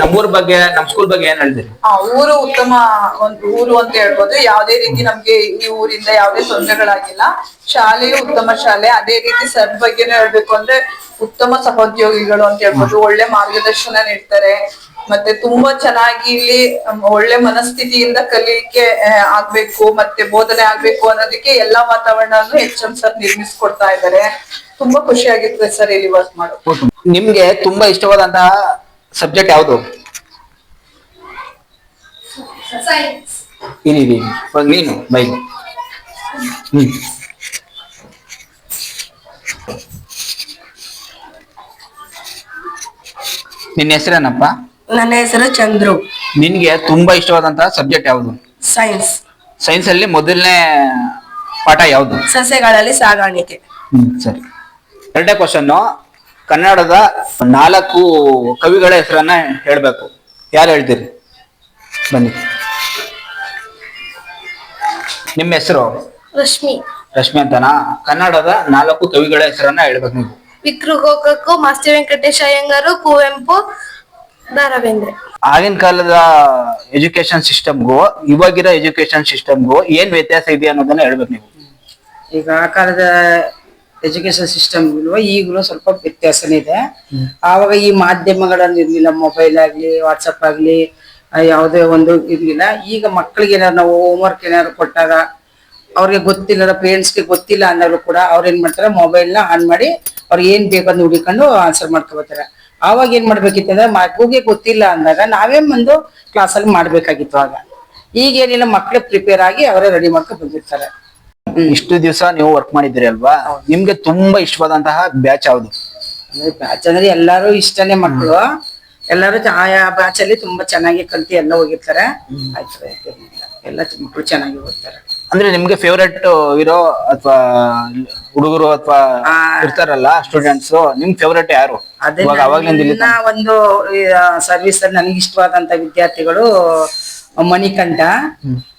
ನಮ್ಮೂರ್ ಬಗ್ಗೆ ನಮ್ ಸ್ಕೂಲ್ ಬಗ್ಗೆ ಏನ್ ಹೇಳ್ತೀರಿ ಊರು ಉತ್ತಮ ಒಂದು ಊರು ಅಂತ ಹೇಳ್ಬೋದು. ಯಾವ್ದೇ ರೀತಿ ನಮ್ಗೆ ಈ ಊರಿಂದ ಯಾವ್ದೇ ತೊಂದರೆಗಳಾಗಿಲ್ಲ. ಶಾಲೆಯು ಉತ್ತಮ ಶಾಲೆ. ಅದೇ ರೀತಿ ಸರ್ ಬಗ್ಗೆನೂ ಹೇಳ್ಬೇಕು ಅಂದ್ರೆ ಉತ್ತಮ ಸಹೋದ್ಯೋಗಿಗಳು ಅಂತ ಹೇಳ್ಬೋದು. ಒಳ್ಳೆ ಮಾರ್ಗದರ್ಶನ ನೀಡ್ತಾರೆ. ಮತ್ತೆ ತುಂಬಾ ಚೆನ್ನಾಗಿ ಇಲ್ಲಿ ಒಳ್ಳೆ ಮನಸ್ಥಿತಿಯಿಂದ ಕಲಿಕೆ ಆಗ್ಬೇಕು ಮತ್ತೆ ಬೋಧನೆ ಆಗ್ಬೇಕು ಅನ್ನೋದಕ್ಕೆ ಎಲ್ಲಾ ವಾತಾವರಣ ಎಚ್ ಎಂ ಸರ್ ನಿರ್ಮಿಸ್ಕೊಡ್ತಾ ಇದ್ದಾರೆ. ತುಂಬಾ ಖುಷಿ ಆಗಿರ್ತದೆ ಸರ್ ಇಲ್ಲಿ ವರ್ಕ್ ಮಾಡೋದು ನಿಮ್ಗೆ ತುಂಬಾ ಇಷ್ಟವಾದಂತಹ ಸಬ್ಜೆಕ್ಟ್ ಯಾವುದು? ನೀನು ಬೈ. ಹ್ಮ್. ನಿನ್ನ ಹೆಸರೇನಪ್ಪ? ನನ್ನ ಹೆಸರು ಚಂದ್ರು. ನಿನ್ಗೆ ತುಂಬಾ ಇಷ್ಟವಾದಂತಹ ಸಬ್ಜೆಕ್ಟ್ ಯಾವುದು? ಸೈನ್ಸ್ ಸೈನ್ಸ್ ಅಲ್ಲಿ ಮೊದಲನೇ ಪಾಠ ಯಾವುದು? ಸಸ್ಯಗಳಲ್ಲಿ ಸಾಗಾಣಿಕೆ. ಹ್ಮ್ ಸರಿ. ಎರಡನೇ ಕ್ವಶನ್ ಕನ್ನಡದ ನಾಲ್ಕು ಕವಿಗಳ ಹೆಸರನ್ನ ಹೇಳ್ಬೇಕು. ಯಾರು ಹೇಳ್ತೀರಿ? ಬನ್ನಿ. ನಿಮ್ಮ ಹೆಸರು? ರಶ್ಮಿ. ರಶ್ಮಿ ಅಂತನಾ? ಕನ್ನಡದ ನಾಲ್ಕು ಕವಿಗಳ ಹೆಸರನ್ನ ಹೇಳ್ಬೇಕು ನೀವು. ವಿಕ್ರು ಗೋಕಕ್ಕು ಮಾಸ್ತಿ ವೆಂಕಟೇಶ ಅಯ್ಯಂಗಾರು ಕುವೆಂಪು ಆಗಿನ ಕಾಲದ ಎಜುಕೇಶನ್ ಸಿಸ್ಟಮ್ಗೂ ಇವಾಗಿರೋ ಎಜುಕೇಶನ್ ಸಿಸ್ಟಮ್ಗೂ ಏನ್ ವ್ಯತ್ಯಾಸ ಇದೆ ಅನ್ನೋದನ್ನ ಹೇಳ್ಬೇಕು ನೀವು. ಈಗ ಆ ಕಾಲದ ಎಜುಕೇಶನ್ ಸಿಸ್ಟಮ್ ಈಗಲೂ ಸ್ವಲ್ಪ ವ್ಯತ್ಯಾಸನೇ ಇದೆ. ಆವಾಗ ಈ ಮಾಧ್ಯಮಗಳಲ್ಲಿ ಇರ್ಲಿಲ್ಲ ಮೊಬೈಲ್ ಆಗ್ಲಿ ವಾಟ್ಸಪ್ ಆಗ್ಲಿ ಯಾವುದೇ ಒಂದು ಇರ್ಲಿಲ್ಲ. ಈಗ ಮಕ್ಕಳಿಗೆ ಏನಾದ್ರು ನಾವು ಹೋಮ್ವರ್ಕ್ ಏನಾದ್ರು ಕೊಟ್ಟಾಗ ಅವ್ರಿಗೆ ಗೊತ್ತಿಲ್ಲ ಪೇರೆಂಟ್ಸ್ಗೆ ಗೊತ್ತಿಲ್ಲ ಅನ್ನೋರು ಕೂಡ ಅವ್ರು ಏನ್ ಮಾಡ್ತಾರೆ ಮೊಬೈಲ್ನ ಆನ್ ಮಾಡಿ ಅವ್ರಿಗೆ ಏನ್ ಬೇಕಂದ್ ಹುಡುಕೊಂಡು ಆನ್ಸರ್ ಮಾಡ್ಕೊಬರ್ತಾರೆ ಆವಾಗ ಏನ್ ಮಾಡ್ಬೇಕಿತ್ತು ಅಂದ್ರೆ ಮಗುಗೆ ಗೊತ್ತಿಲ್ಲ ಅಂದಾಗ ನಾವೇ ಬಂದು ಕ್ಲಾಸಲ್ಲಿ ಮಾಡ್ಬೇಕಾಗಿತ್ತು ಆಗ. ಈಗೇನಿಲ್ಲ ಮಕ್ಳು ಪ್ರಿಪೇರ್ ಆಗಿ ಅವರೇ ರೆಡಿ ಮಾಡ್ಕೊಂಡು ಬಂದಿರ್ತಾರೆ. ಇಷ್ಟು ದಿವಸ ನೀವು ವರ್ಕ್ ಮಾಡಿದ್ರಿ ಅಲ್ವಾ? ನಿಮ್ಗೆ ತುಂಬಾ ಇಷ್ಟವಾದಂತಹ ಬ್ಯಾಚ್ ಯಾವ್ದು? ಬ್ಯಾಚ್ ಅಂದ್ರೆ ಎಲ್ಲಾರು ಇಷ್ಟನೇ ಮಕ್ಕಳು ಎಲ್ಲಾರು ಆಯಾ ಬ್ಯಾಚ್ ಅಲ್ಲಿ ತುಂಬಾ ಚೆನ್ನಾಗಿ ಕಲ್ತಿ ಎಲ್ಲ ಹೋಗಿರ್ತಾರೆ. ಆಯ್ತು ಆಯ್ತು. ಎಲ್ಲ ಮಕ್ಕಳು ಚೆನ್ನಾಗಿ ಓದ್ತಾರೆ. ಅಂದ್ರೆ ನಿಮ್ಗೆ ಫೇವ್ರೆಟ್ ಇರೋ ಅಥವಾ ಹುಡುಗರು ಅಥವಾ. ಇರ್ತಾರಲ್ಲ ಸ್ಟೂಡೆಂಟ್ಸ್ ನಿಮ್ ಫೇವ್ರೆಟ್ ಯಾರು? ಅದೇ ಇವಾಗ ಅವಾಗ್ಲಿಂದ ಇಲ್ಲಿ ನನ್ನ ಒಂದು ಸರ್ವಿಸ್ ಅಲ್ಲಿ ನನಗೆ ಇಷ್ಟವಾದಂತ ವಿದ್ಯಾರ್ಥಿಗಳು ಮಣಿಕಂಠ.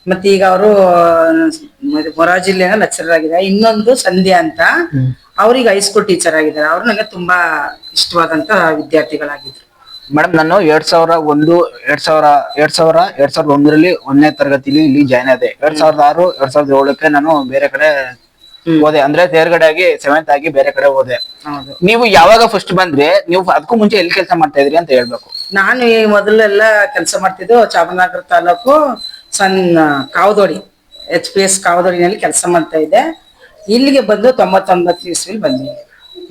ಮತ್ತೆ ಈಗ ಅವರು ಮೊರಾ ಜಿಲ್ಲೆನ ಲೆಕ್ಚರರ್ ಆಗಿದ್ದಾರೆ. ಇನ್ನೊಂದು ಸಂಧ್ಯಾ ಅಂತ. ಅವ್ರಿಗೆ ಹೈಸ್ಕೂಲ್ ಟೀಚರ್ ಆಗಿದ್ದಾರೆ. ಅವ್ರು ನನಗೆ ತುಂಬಾ ಇಷ್ಟವಾದಂತ ವಿದ್ಯಾರ್ಥಿಗಳಾಗಿದ್ರು. ಮೇಡಮ್ ನಾನು ಎರಡ್ ಸಾವಿರ ಒಂದು ಎರಡ್ ಸಾವಿರ ಎರಡ್ ಸಾವಿರ ಎರಡ್ ಸಾವಿರದ ಒಂದರಲ್ಲಿ ಒಂದನೇ ತರಗತಿಲಿ ಇಲ್ಲಿ ಜಾಯ್ನ್ ಆದೆ. ಎರಡ್ ಸಾವಿರದ ಆರು ಎರಡ್ ಸಾವಿರದ ಏಳಕ್ಕೆ ನಾನು ಬೇರೆ ಕಡೆ ಹೋದೆ. ಅಂದ್ರೆ ತೇರ್ಗಡೆ ಆಗಿ ಸೆವೆಂತ್ ಆಗಿ ಬೇರೆ ಕಡೆ ಹೋದೆ. ಹೌದು. ನೀವು ಯಾವಾಗ ಫಸ್ಟ್ ಬಂದ್ರೆ? ನೀವು ಅದಕ್ಕೂ ಮುಂಚೆ ಎಲ್ಲಿ ಕೆಲಸ ಮಾಡ್ತಾ ಇದ್ರಿ ಅಂತ ಹೇಳ್ಬೇಕು. ನಾನು ಈ ಮೊದಲೆಲ್ಲ ಕೆಲಸ ಮಾಡ್ತಿದ್ದು ಚಾಮರಾಜನಗರ ತಾಲೂಕು ಸಣ್ಣ ಕಾವದೋಡಿ ಎಚ್ ಪಿ ಎಸ್ ಕಾವದೋಡಿನಲ್ಲಿ ಕೆಲಸ ಮಾಡ್ತಾ ಇದ್ದೆ. ಇಲ್ಲಿಗೆ ಬಂದು ತೊಂಬತ್ತೊಂಬತ್ತು ಇಸ್ವಿಲ್ ಬಂದಿದ್ದೆ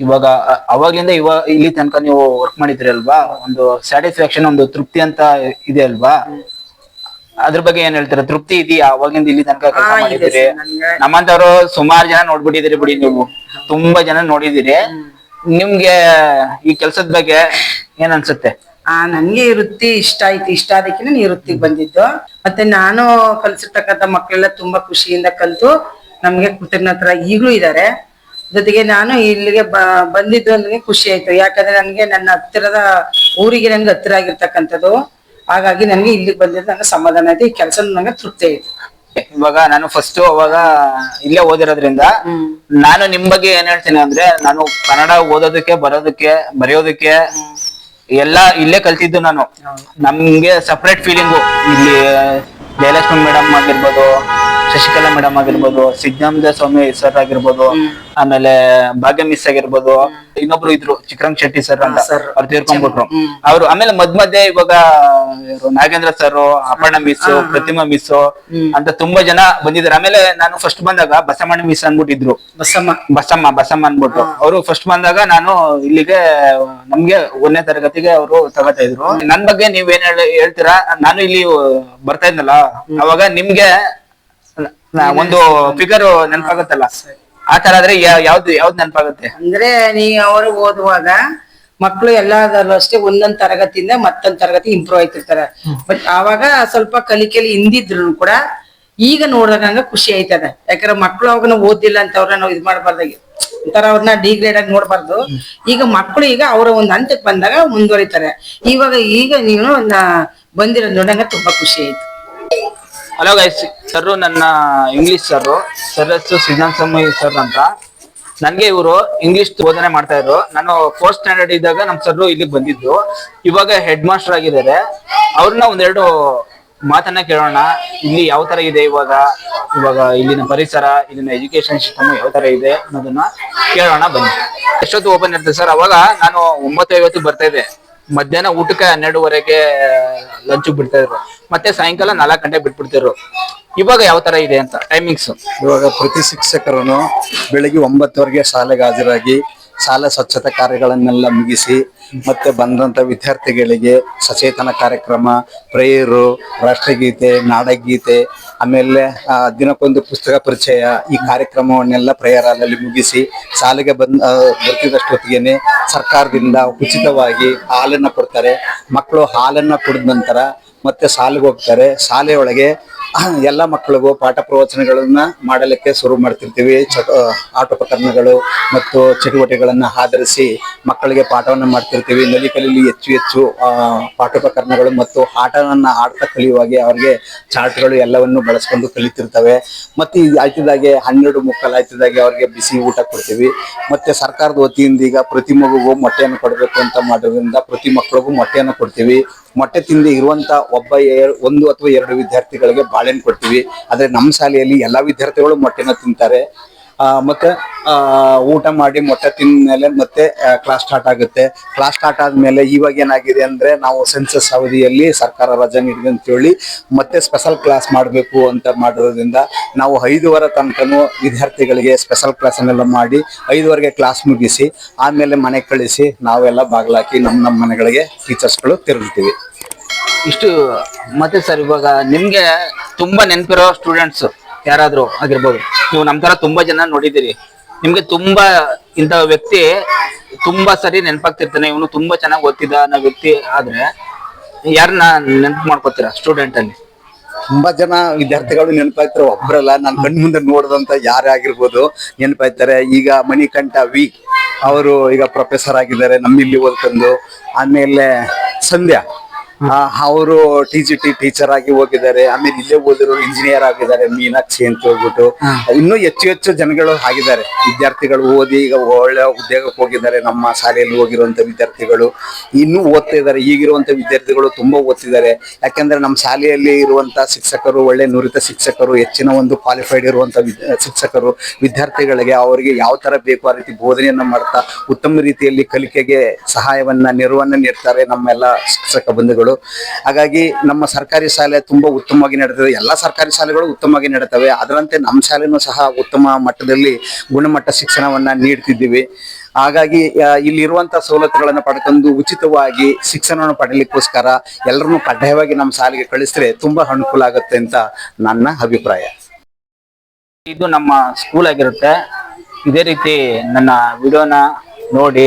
ಇವಾಗ ಅವಾಗಿಂದ ಅವಾಗ್ಲಿಂದ ಇವಾಗ ಇಲ್ಲಿ ತನಕ ನೀವು ವರ್ಕ್ ಮಾಡಿದ್ರಿ ಅಲ್ವಾ? ಒಂದು ಸ್ಯಾಟಿಸ್ಫ್ಯಾಕ್ಷನ್ ಒಂದು ತೃಪ್ತಿ ಅಂತ ಇದೆ ಅಲ್ವಾ? ಅದ್ರ ಬಗ್ಗೆ ಏನ್ ಹೇಳ್ತೀರಾ? ತೃಪ್ತಿ ಇದೆಯಾ? ಅವಾಗಿಂದ ಇಲ್ಲಿ ತನಕ ಕೆಲಸ ಮಾಡಿದ್ರಿ? ನಮ್ಮಂತವ್ರು ಸುಮಾರು ಜನ ನೋಡ್ಬಿಟ್ಟಿದ್ರಿ ಬಿಡಿ ನೀವು. ತುಂಬಾ ಜನ ನೋಡಿದಿರಿ ನಿಮ್ಗೆ ಈ ಕೆಲ್ಸದ ಬಗ್ಗೆ ಏನ್ ಅನ್ಸುತ್ತೆ? ಆ ನನ್ಗೆ ಈ ವೃತ್ತಿ ಇಷ್ಟ ಆಯ್ತು. ಇಷ್ಟ ಆದಕ್ಕೆ ನಾನು ಈ ವೃತ್ತಿಗೆ ಬಂದಿದ್ದು. ಮತ್ತೆ ನಾನು ಕಲ್ಸಿರ್ತಕ್ಕಂಥ ಮಕ್ಕಳೆಲ್ಲ ತುಂಬಾ ಖುಷಿಯಿಂದ ಕಲ್ತು ನಮ್ಗೆ ಕೃತಜ್ಞತರ ಈಗಲೂ ಇದ್ದಾರೆ. ಜೊತೆಗೆ ನಾನು ಇಲ್ಲಿಗೆ ಬ- ಬಂದಿದ್ದು ನನಗೆ ಖುಷಿ ಆಯ್ತು. ಯಾಕಂದ್ರೆ ನನಗೆ ನನ್ನ ಹತ್ತಿರದ ಊರಿಗೆ ನನ್ಗೆ ಹತ್ತಿರ ಆಗಿರ್ತಕ್ಕಂಥದ್ದು. ಹಾಗಾಗಿ ನನ್ಗೆ ಇಲ್ಲಿಗೆ ಬಂದಿದ್ದು ನನಗೆ ಸಮಾಧಾನ ಆಯ್ತು. ಈ ಕೆಲಸ ನಂಗೆ ತೃಪ್ತಿ ಆಯ್ತು. ಇವಾಗ ನಾನು ಫಸ್ಟ್ ಅವಾಗ ಇಲ್ಲೇ ಓದಿರೋದ್ರಿಂದ ನಾನು ನಿಮ್ ಬಗ್ಗೆ ಏನ್ ಹೇಳ್ತೀನಿ ಅಂದ್ರೆ ನಾನು ಕನ್ನಡ ಓದೋದಕ್ಕೆ ಬರೋದಕ್ಕೆ ಬರೆಯೋದಕ್ಕೆ ಎಲ್ಲ ಇಲ್ಲೇ ಕಲ್ತಿದ್ದು ನಾನು. ನಮ್ಗೆ ಸಪ್ರೇಟ್ ಫೀಲಿಂಗು ಇಲ್ಲಿ ಜಯಲಕ್ಷ್ಮಿ ಮೇಡಮ್ ಆಗಿರ್ಬೋದು ಶಶಿಕಲಾ ಮೇಡಮ್ ಆಗಿರ್ಬೋದು ಸಿದ್ಧಾನಂದ ಸ್ವಾಮಿ ಸರ್ ಆಗಿರ್ಬೋದು ಆಮೇಲೆ ಭಾಗ್ಯ ಮಿಸ್ ಆಗಿರ್ಬೋದು ಇನ್ನೊಬ್ರು ಇದ್ರು ಚಿಕ್ರಂಗ್ ಶೆಟ್ಟಿ ಸರ್ ಅಂತ ಅವ್ರು ತೀರ್ಕೊಂಡ್ಬಿಟ್ರು ಅವ್ರು ಆಮೇಲೆ ಮದ್ ಮಧ್ಯೆ ಇವಾಗ Nagendra sir Aparna miss Prathima miss ಅಂತ ತುಂಬಾ ಜನ ಬಂದಿದ್ದಾರೆ ಆಮೇಲೆ ನಾನು ಫಸ್ಟ್ ಬಂದಾಗ ಬಸಮ್ಮಣ್ಣ ಮಿಸ್ ಅನ್ಬಿಟ್ಟಿದ್ರು ಬಸಮ್ಮ. ಬಸಮ್ಮ ಬಸಮ್ಮ ಅನ್ಬಿಟ್ಟು ಅವರು ಫಸ್ಟ್ ಬಂದಾಗ ನಾನು ಇಲ್ಲಿಗೆ ನಮ್ಗೆ ಒಂದನೇ ತರಗತಿಗೆ ಅವರು ತಗೋತಾ ಇದ್ರು. ನನ್ ಬಗ್ಗೆ ನೀವ್ ಏನ್ ಹೇಳ್- ಹೇಳ್ತೀರಾ? ನಾನು ಇಲ್ಲಿ ಬರ್ತಾ ಇದ್ನಲ್ಲ. ಅವಾಗ ನಿಮ್ಗೆ ನ- ಒಂದು ಫಿಗರ್ ನೆನಪಾಗುತ್ತಲ್ಲ? ಆ ತರ ಆದ್ರೆ ಯಾ- ಯಾವ್ದು ಯಾವ್ದು ನೆನಪಾಗುತ್ತೆ? ಅಂದ್ರೆ ನೀ ಅವರು ಓದುವಾಗ ಮಕ್ಕಳು ಎಲ್ಲದರಲ್ಲೂ ಅಷ್ಟೇ ಒಂದೊಂದ್ ತರಗತಿಯಿಂದ ಮತ್ತೊಂದ್ ತರಗತಿ ಇಂಪ್ರೂವ್ ಆಯ್ತಿರ್ತಾರೆ ಬಟ್ ಆವಾಗ ಸ್ವಲ್ಪ ಕಲಿಕೆಯಲ್ಲಿ ಹಿಂದಿದ್ರು ಕೂಡ ಈಗ ನೋಡಿದಾಗ ನಂಗೆ ಖುಷಿ ಆಯ್ತದೆ. ಯಾಕಂದ್ರೆ ಮಕ್ಕಳು ಅವಾಗ ಓದಿಲ್ಲ ಅಂತ ಅವ್ರನ್ನ ನಾವು ಇದ್ ಮಾಡಬಾರ್ದಾಗಿ. ಒಂಥರ ಅವ್ರನ್ನ ಡಿಗ್ರೇಡ್ ಆಗಿ ನೋಡ್ಬಾರ್ದು. ಈಗ ಮಕ್ಕಳು ಈಗ ಅವರ ಒಂದ್ ಹಂತಕ್ಕೆ ಬಂದಾಗ ಮುಂದುವರಿತಾರೆ. ಇವಾಗ ಈಗ ನೀನು ನ- ಬಂದಿರೋದ್ ನೋಡಂಗ ತುಂಬಾ ಖುಷಿ ಆಯ್ತು. ಹಲೋ ಗೈಸ್ ಸರ್ ನನ್ನ ಇಂಗ್ಲಿಷ್ ಸರ್ ಸರ್ ಹೆಸರು ಸ್ವಾಮಿ ಸರ್ ಅಂತ. ನನ್ಗೆ ಇವರು ಇಂಗ್ಲಿಷ್ ಬೋಧನೆ ಮಾಡ್ತಾ ಇದ್ರು. ನಾನು ಫೋರ್ತ್ ಸ್ಟ್ಯಾಂಡರ್ಡ್ ಇದ್ದಾಗ ನಮ್ ಸರ್ ಇಲ್ಲಿಗೆ ಬಂದಿದ್ರು ಇವಾಗ ಹೆಡ್ ಮಾಸ್ಟರ್ ಆಗಿದ್ದಾರೆ. ಅವ್ರನ್ನ ಒಂದೆರಡು ಮಾತನ್ನ ಕೇಳೋಣ. ಇಲ್ಲಿ ಯಾವ ತರ ಇದೆ ಇವಾಗ? ಇವಾಗ ಇಲ್ಲಿನ ಪರಿಸರ, ಇಲ್ಲಿನ ಎಜುಕೇಶನ್ ಸಿಸ್ಟಮ್ ಯಾವ ತರ ಇದೆ ಅನ್ನೋದನ್ನ ಕೇಳೋಣ ಬನ್ನಿ. ಎಷ್ಟೊತ್ತು ಓಪನ್ ಇರ್ತದೆ ಸರ್ ಅವಾಗ ನಾನು ಒಂಬತ್ತು ಐವತ್ತು ಬರ್ತಾ ಇದ್ದೆ. ಮಧ್ಯಾಹ್ನ ಊಟಕ್ಕೆ ಹನ್ನೆರಡುವರೆಗೆ ಲಂಚ್ ಬಿಡ್ತಾ ಇದ್ರು ಮತ್ತೆ ಸಾಯಂಕಾಲ ನಾಲ್ಕು ಗಂಟೆ ಬಿಟ್ಬಿಡ್ತಿದ್ರು. ಇವಾಗ ಯಾವ ತರ ಇದೆ ಅಂತ ಟೈಮಿಂಗ್ಸ್ ಇವಾಗ ಪ್ರತಿ ಶಿಕ್ಷಕರನ್ನು ಬೆಳಿಗ್ಗೆ ಒಂಬತ್ತುವರೆಗೆ ಶಾಲೆಗೆ ಹಾಜರಾಗಿ ಶಾಲಾ ಸ್ವಚ್ಛತಾ ಕಾರ್ಯಗಳನ್ನೆಲ್ಲ ಮುಗಿಸಿ ಮತ್ತೆ ಬಂದಂತ ವಿದ್ಯಾರ್ಥಿಗಳಿಗೆ ಸಚೇತನ ಕಾರ್ಯಕ್ರಮ, ಪ್ರೇಯರು, ರಾಷ್ಟ್ರಗೀತೆ, ನಾಡಗೀತೆ, ಆಮೇಲೆ ದಿನಕ್ಕೊಂದು ಪುಸ್ತಕ ಪರಿಚಯ, ಈ ಕಾರ್ಯಕ್ರಮವನ್ನೆಲ್ಲ ಪ್ರೇಯರ್ ಹಾಲಲ್ಲಿ ಮುಗಿಸಿ ಶಾಲೆಗೆ ಬಂದ ಬರ್ತಿದ್ದಷ್ಟೊತ್ತಿಗೆ ಸರ್ಕಾರದಿಂದ ಉಚಿತವಾಗಿ ಹಾಲನ್ನ ಕೊಡ್ತಾರೆ. ಮಕ್ಕಳು ಹಾಲನ್ನ ಕುಡಿದ ನಂತರ ಮತ್ತೆ ಸಾಲಿಗೆ ಹೋಗ್ತಾರೆ. ಶಾಲೆಯೊಳಗೆ (clears throat) ಎಲ್ಲ ಮಕ್ಕಳಿಗೂ ಪಾಠ ಪ್ರವಚನಗಳನ್ನ ಮಾಡಲಿಕ್ಕೆ ಶುರು ಮಾಡ್ತಿರ್ತೀವಿ. ಚಟ ಆಟೋಪಕರಣಗಳು ಮತ್ತು ಚಟುವಟಿಕೆಗಳನ್ನ ಆಧರಿಸಿ ಮಕ್ಕಳಿಗೆ ಪಾಠವನ್ನು ಮಾಡ್ತಿರ್ತೀವಿ. ನಲಿ ಕಲೀಲಿ ಹೆಚ್ಚು ಹೆಚ್ಚು ಪಾಠೋಪಕರಣಗಳು ಮತ್ತು ಆಟವನ್ನು ಆಡ್ತಾ ಕಲಿಯುವಾಗೆ ಅವ್ರಿಗೆ ಚಾರ್ಟ್ಗಳು ಎಲ್ಲವನ್ನು ಬಳಸ್ಕೊಂಡು ಕಲಿತಿರ್ತವೆ. ಮತ್ತು ಇದು ಆಯ್ತಿದಾಗೆ ಹನ್ನೆರಡು ಮುಕ್ಕಾಲು ಆಯ್ತಿದಾಗೆ ಅವ್ರಿಗೆ ಬಿಸಿ ಊಟ ಕೊಡ್ತೀವಿ. ಮತ್ತೆ ಸರ್ಕಾರದ ವತಿಯಿಂದ ಈಗ ಪ್ರತಿ ಮಗುಗೂ ಮೊಟ್ಟೆಯನ್ನು ಕೊಡಬೇಕು ಅಂತ ಮಾಡೋದ್ರಿಂದ ಪ್ರತಿ ಮಕ್ಕಳಿಗೂ ಮೊಟ್ಟೆಯನ್ನು ಕೊಡ್ತೀವಿ. ಮೊಟ್ಟೆ ತಿಂದು ಇರುವಂತ ಒಬ್ಬ ಒಂದು ಅಥವಾ ಎರಡು ವಿದ್ಯಾರ್ಥಿಗಳಿಗೆ ಬಾಳೆಹಣ್ಣು ಕೊಡ್ತೀವಿ. ಆದರೆ ನಮ್ಮ ಶಾಲೆಯಲ್ಲಿ ಎಲ್ಲಾ ವಿದ್ಯಾರ್ಥಿಗಳು ಮೊಟ್ಟೆನ ತಿಂತಾರೆ. ಮತ್ತೆ ಊಟ ಮಾಡಿ ಮೊಟ್ಟೆ ತಿಂದ ಮೇಲೆ ಮತ್ತೆ ಕ್ಲಾಸ್ ಸ್ಟಾರ್ಟ್ ಆಗುತ್ತೆ. ಕ್ಲಾಸ್ ಸ್ಟಾರ್ಟ್ ಆದ್ಮೇಲೆ ಇವಾಗ ಏನಾಗಿದೆ ಅಂದ್ರೆ ನಾವು ಸೆನ್ಸಸ್ ಅವಧಿಯಲ್ಲಿ ಸರ್ಕಾರ ರಜೆ ನೀಡಿದೆ ಅಂತೇಳಿ ಮತ್ತೆ ಸ್ಪೆಷಲ್ ಕ್ಲಾಸ್ ಮಾಡಬೇಕು ಅಂತ ಮಾಡಿರೋದ್ರಿಂದ ನಾವು ಐದುವರೆ ತನಕನೂ ವಿದ್ಯಾರ್ಥಿಗಳಿಗೆ ಸ್ಪೆಷಲ್ ಕ್ಲಾಸನ್ನೆಲ್ಲ ಮಾಡಿ ಐದುವರೆಗೆ ಕ್ಲಾಸ್ ಮುಗಿಸಿ, ಆಮೇಲೆ ಮನೆ ಕಳಿಸಿ ನಾವೆಲ್ಲ ಬಾಗಿಲಾಕಿ ನಮ್ಮ ನಮ್ಮ ಮನೆಗಳಿಗೆ ಟೀಚರ್ಸ್ಗಳು ತಿರುಗ್ತೀವಿ ಇಷ್ಟು, ಮತ್ತೆ ಸರ್ ಇವಾಗ ನಿಮ್ಗೆ ತುಂಬಾ ನೆನಪಿರೋ ಸ್ಟೂಡೆಂಟ್ಸ್ ಯಾರಾದ್ರೂ ಆಗಿರ್ಬೋದು, ನೀವು ನಮ್ ತರ ತುಂಬಾ ಜನ ನೋಡಿದಿರಿ ನಿಮ್ಗೆ ತುಂಬಾ ಇಂಥ ವ್ಯಕ್ತಿ ತುಂಬಾ ಸರಿ ನೆನಪಾಗ್ತಿರ್ತಾನೆ, ಇವನು ತುಂಬಾ ಚೆನ್ನಾಗಿ ಓದ್ತಿದ್ದ ಅನ್ನೋ ವ್ಯಕ್ತಿ ಆದ್ರೆ ಯಾರನ್ನ ನೆನಪು ಮಾಡ್ಕೋತೀರಾ ಸ್ಟೂಡೆಂಟ್ ಅಲ್ಲಿ? ತುಂಬಾ ಜನ ವಿದ್ಯಾರ್ಥಿಗಳು ನೆನಪಾಯ್ತಾರೆ ಒಬ್ಬರಲ್ಲ ನಾನು ಕಣ್ಣು ಮುಂದೆ ನೋಡಿದಂತ ಯಾರೇ ಆಗಿರ್ಬೋದು ನೆನಪಾಯ್ತಾರೆ. ಈಗ ಮಣಿಕಂಠ ವಿ ಅವರು ಈಗ ಪ್ರೊಫೆಸರ್ ಆಗಿದ್ದಾರೆ, ನಮ್ಮಿಲ್ಲಿ ಓದ್ಕೊಂಡು, ಆಮೇಲೆ ಸಂಧ್ಯಾ. ಅವರು ಟಿ ಜಿ ಟಿ ಟೀಚರ್ ಆಗಿ ಹೋಗಿದ್ದಾರೆ. ಆಮೇಲೆ ಇಲ್ಲೇ ಓದಿರೋ ಇಂಜಿನಿಯರ್ ಆಗಿದ್ದಾರೆ ಮೀನಾಕ್ಷಿ ಅಂತ ಹೇಳ್ಬಿಟ್ಟು. ಇನ್ನೂ ಹೆಚ್ಚು ಹೆಚ್ಚು ಜನಗಳು ಆಗಿದ್ದಾರೆ. ವಿದ್ಯಾರ್ಥಿಗಳು ಓದಿ ಈಗ ಒಳ್ಳೆ ಉದ್ಯೋಗಕ್ಕೆ ಹೋಗಿದ್ದಾರೆ ನಮ್ಮ ಶಾಲೆಯಲ್ಲಿ ಹೋಗಿರುವಂತ ವಿದ್ಯಾರ್ಥಿಗಳು. ಇನ್ನೂ ಓದ್ತಾ ಇದ್ದಾರೆ. ಈಗಿರುವಂತ ವಿದ್ಯಾರ್ಥಿಗಳು ತುಂಬಾ ಓದ್ತಿದ್ದಾರೆ. ಯಾಕಂದ್ರೆ ನಮ್ಮ ಶಾಲೆಯಲ್ಲಿ ಇರುವಂತ ಶಿಕ್ಷಕರು ಒಳ್ಳೆ ನುರಿತ ಶಿಕ್ಷಕರು ಹೆಚ್ಚಿನ ಒಂದು ಕ್ವಾಲಿಫೈಡ್ ಇರುವಂತ ಶಿಕ್ಷಕರು ವಿದ್ಯಾರ್ಥಿಗಳಿಗೆ ಅವರಿಗೆ ಯಾವ ತರ ಬೇಕು ಆ ರೀತಿ ಬೋಧನೆಯನ್ನ ಮಾಡ್ತಾ ಉತ್ತಮ ರೀತಿಯಲ್ಲಿ ಕಲಿಕೆಗೆ ಸಹಾಯವನ್ನ ನೆರವನ್ನ ನೀಡ್ತಾರೆ ನಮ್ಮೆಲ್ಲ ಶಿಕ್ಷಕ ಬಂಧುಗಳು. ಹಾಗಾಗಿ ನಮ್ಮ ಸರ್ಕಾರಿ ಶಾಲೆ ತುಂಬಾ ಉತ್ತಮವಾಗಿ ನಡೀತದೆ. ಎಲ್ಲ ಸರ್ಕಾರಿ ಶಾಲೆಗಳು ಉತ್ತಮವಾಗಿ ನಡೀತವೆ. ಅದರಂತೆ ನಮ್ಮ ಶಾಲೆನೂ ಸಹ ಉತ್ತಮ ಮಟ್ಟದಲ್ಲಿ ಗುಣಮಟ್ಟ ಶಿಕ್ಷಣವನ್ನ ನೀಡ್ತಿದ್ದೀವಿ. ಹಾಗಾಗಿ ಇಲ್ಲಿರುವಂತಹ ಸವಲತ್ತುಗಳನ್ನ ಪಡ್ಕೊಂಡು ಉಚಿತವಾಗಿ ಶಿಕ್ಷಣವನ್ನು ಪಡೆಯಲಿಕ್ಕೋಸ್ಕರ ಎಲ್ಲರನ್ನೂ ಕಡ್ಡಾಯವಾಗಿ ನಮ್ಮ ಶಾಲೆಗೆ ಕಳಿಸಿದ್ರೆ ತುಂಬಾ ಅನುಕೂಲ ಆಗುತ್ತೆ ಅಂತ ನನ್ನ ಅಭಿಪ್ರಾಯ. ಇದು ನಮ್ಮ ಸ್ಕೂಲ್ ಆಗಿರುತ್ತೆ. ಇದೇ ರೀತಿ ನನ್ನ ವಿಡಿಯೋನ ನೋಡಿ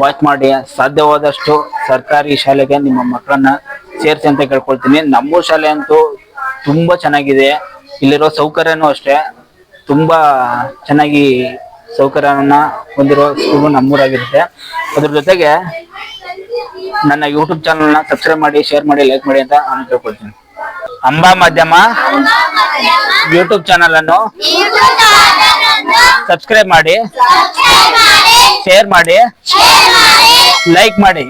ವಾಚ್ ಮಾಡಿ. ಸಾಧ್ಯವಾದಷ್ಟು ಸರ್ಕಾರಿ ಶಾಲೆಗೆ ನಿಮ್ಮ ಮಕ್ಕಳನ್ನ ಸೇರಿಸಿ ಅಂತ ಕೇಳ್ಕೊಳ್ತೀನಿ. ನಮ್ಮೂರ್ ಶಾಲೆ ಅಂತೂ ತುಂಬಾ ಚೆನ್ನಾಗಿದೆ. ಇಲ್ಲಿರೋ ಸೌಕರ್ಯನೂ ಅಷ್ಟೇ. ತುಂಬಾ ಚೆನ್ನಾಗಿ ಸೌಕರ್ಯವನ್ನ ಹೊಂದಿರೋ ಸ್ಕೂಲು ನಮ್ಮೂರಾಗಿರುತ್ತೆ. ಅದ್ರ ಜೊತೆಗೆ ನನ್ನ ಯೂಟ್ಯೂಬ್ ಚಾನಲ್ನ ಸಬ್ಸ್ಕ್ರೈಬ್ ಮಾಡಿ ಶೇರ್ ಮಾಡಿ ಲೈಕ್ ಮಾಡಿ ಅಂತ ನಾನು ಕೇಳ್ಕೊಳ್ತೀನಿ. ಅಂಬಾ ಮಾಧ್ಯಮ ಯೂಟ್ಯೂಬ್ ಚಾನಲ್ ಅನ್ನು ಸಬ್ಸ್ಕ್ರೈಬ್ ಮಾಡಿ. ಶೇರ್ ಮಾಡಿ ಲೈಕ್ ಮಾಡಿ.